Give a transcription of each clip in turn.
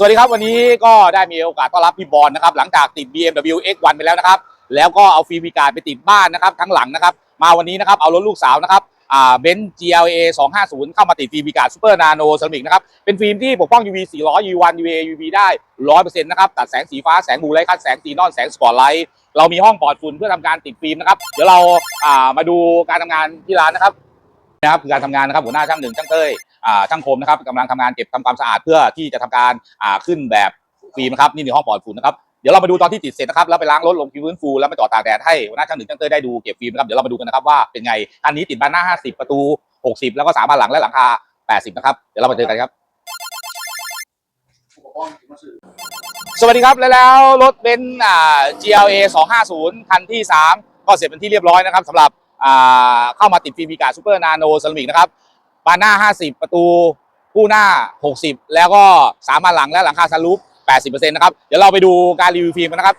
สวัสดีครับวันนี้ก็ได้มีโอกาสต้อนรับพี่บอลนะครับหลังจากติด BMW X1 ไปแล้วนะครับแล้วก็เอาฟิล์มวีการไปติดบ้านนะครับทั้งหลังนะครับมาวันนี้นะครับเอารถลูกสาวนะครับอ่าเบนซ์ GLA 250 เข้ามาติดฟิล์มวีการซูเปอร์นาโนเซรามิกนะครับเป็นฟิล์มที่ปกป้อง UV 400 UV1 UVA UV ได้ 100%นะครับตัดแสงสีฟ้าแสงบูไลท์คัดแสงซีนอนแสงสปอตไลท์เรามีห้องปลอดฝุ่นเพื่อทำการติดฟิล์มนะครับเดี๋ยวเราอ่ามาดูการทำงานที่ร้านนะครับนะครับคือการทำงานนะครับหัวหน้าช่างหนึ่งช่างเต้ย ช่างคมนะครับกำลังทำงานเก็บทำความสะอาดเพื่อที่จะทำการขึ้นแบบฟิล์มนะครับนี่ในห้องปลอดฝุ่นนะครับเดี๋ยวเรามาดูตอนที่ติดเสร็จนะครับแล้วไปล้างรถลงพื้นฟูแล้วมาจอตากแดดให้หน้าช่างหนึ่งช่างเต้ยได้ดูเก็บฟิล์มนะครับเดี๋ยวเรามาดูกันนะครับว่าเป็นไงอันนี้ติดบ้านหน้า 50 ประตู 60 แล้วก็สามบานหลังและหลังคา 80 นะครับ เดี๋ยวเรามาเจอกันครับสวัสดีครับและแล้วรถเบนซ์อ่า GLA 250 คันที่ 3 ก็เสร็จเป็นที่เรียบร้อยนะครับสำหรับอ่าเข้ามาติดฟิล์มวีการซูเปอร์นาโนเซรามิกนะครับ บานหน้า 50 ประตูคู่หน้า 60 แล้วก็สามบานหลังและหลังคาซันรูฟ80%นะครับ เดี๋ยวเราไปดูการรีวิวฟิล์มกันนะครับ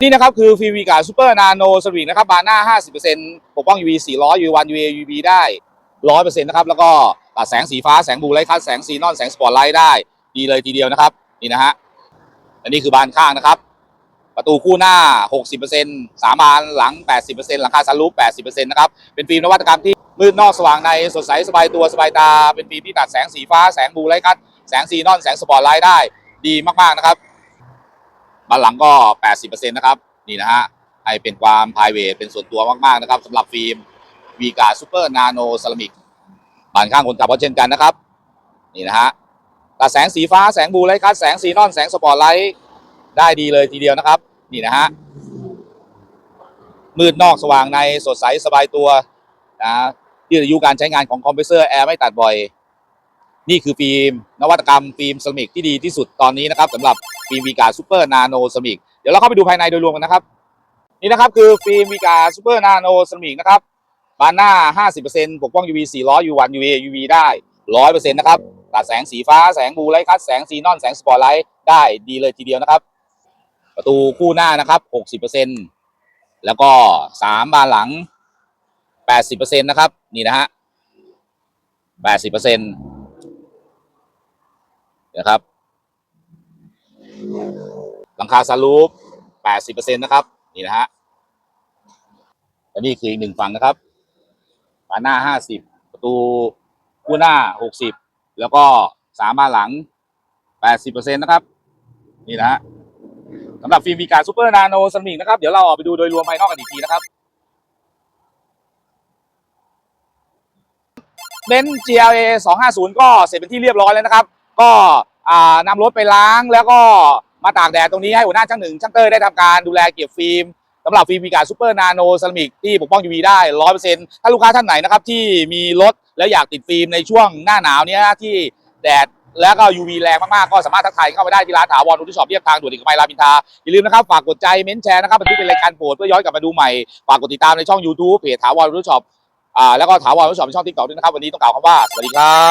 นี่นะครับคือฟิล์มวีกาซูเปอร์นาโนสวิกนะครับบานหน้า 50%ปกป้อง UV 400 UV1 UV UV ได้ 100%นะครับ แล้วก็ตัดแสงสีฟ้าแสงบลูไลท์คัดแสงซีนอนแสงสปอตไลท์ได้ ดีเลยทีเดียวนะครับ นี่นะฮะ อันนี้คือบานข้างนะครับ ประตูคู่หน้า 60%สามบานหลัง 80%หลังคาซันรูฟ80%นะครับเป็นฟิล์มนวัตกรรมที่มืดนอกสว่างในสดใสสบายตัวสบายตา เป็นฟิล์มที่ตัดแสงสีฟ้าแสงบูไลท์คัดแสงซีนอนแสงสปอร์ตไลท์ได้ดีมากๆนะครับบานหลังก็ 80%นะครับนี่นะฮะให้เป็นความ p r i v a t เป็นส่วนตัวมากๆนะครับสำหรับฟิล์มวีกาซูเปอร์นาโนเซรามิกบานข้างคนขับก็เช่นกันนะครับ นี่นะฮะตัดแสงสีฟ้าแสงบูไลท์คัดแสงซีนอนแสงสปอร์ตไลท์ได้ดีเลยทีเดียวนะครับ นี่นะฮะมืดนอกสว่างในสดใสสบายตัวนะยืดอายุการใช้งานของคอมเพรสเซอร์แอร์ไม่ตัดบ่อย นี่คือฟิล์มนวัตกรรมฟิล์มเซรามิกที่ดีที่สุดตอนนี้นะครับสำหรับฟิล์มวีกาซูเปอร์นาโนเซรามิกเดี๋ยวเราเข้าไปดูภายในโดยรวมกันนะครับ นี่นะครับคือฟิล์มวีกาซูเปอร์นาโนเซรามิกนะครับบานหน้า 50%ปกป้อง UV 400 UV1 UV, UV ได้ 100%นะครับตัดแสงสีฟ้าแสงบูไลท์คัดแสงซีนอนแสงสปอตไลท์ได้ดีเลยทีเดียวนะครับ ประตูคู่หน้านะครับ60%แล้วก็สามบานหลัง80%นะครับ นี่นะฮะ80%นะครับหลังคาซันรูฟ80%นะครับ นี่นะฮะและนี่คืออีกหนึ่งฝั่งนะครับบานหน้า50ประตูคู่หน้า60แล้วก็สามบานหลัง80%นะครับ นี่นะฮะ สำหรับฟิล์มวีการซูเปอร์นาโนสมิกนะครับ เดี๋ยวเราออกไปดูโดยรวมภายนอกกันอีกทีนะครับเบนซ์ GLA 250 ก็เสร็จเป็นที่เรียบร้อยแล้วนะครับ ก็อ่านำรถไปล้างแล้วก็มาตากแดดตรงนี้ให้หัวหน้าช่างหนึ่งช่างเต้ยได้ทำการดูแลเก็บฟิล์มสำหรับฟิล์มวีการซูเปอร์นาโนเซรามิกที่ปกป้อง UV ได้100%ถ้าลูกค้าท่านไหนนะครับที่มีรถแล้วอยากติดฟิล์มในช่วงหน้าหนาวเนี้ยที่แดด แล้วก็ UV แรงมากๆ ก็สามารถทักทายเข้าไปได้ที่ร้านถาวรอุทิศอบเรียบทางด่วนเอกมัยรามอินทราอย่าลืมนะครับ ฝากกดใจเม้นแชร์นะครับบันทึกเป็นรายการโปรดเพื่อย้อนกลับมาดูใหม่ ฝากกดติดตามในช่อง YouTube เพจถาวรอุทิศอบอ่าแล้วก็ถาวรอุทิศอปในช่องทิกตอกด้วยนะครับวันนี้ต้องกล่าวคำว่าสวัสดีครับ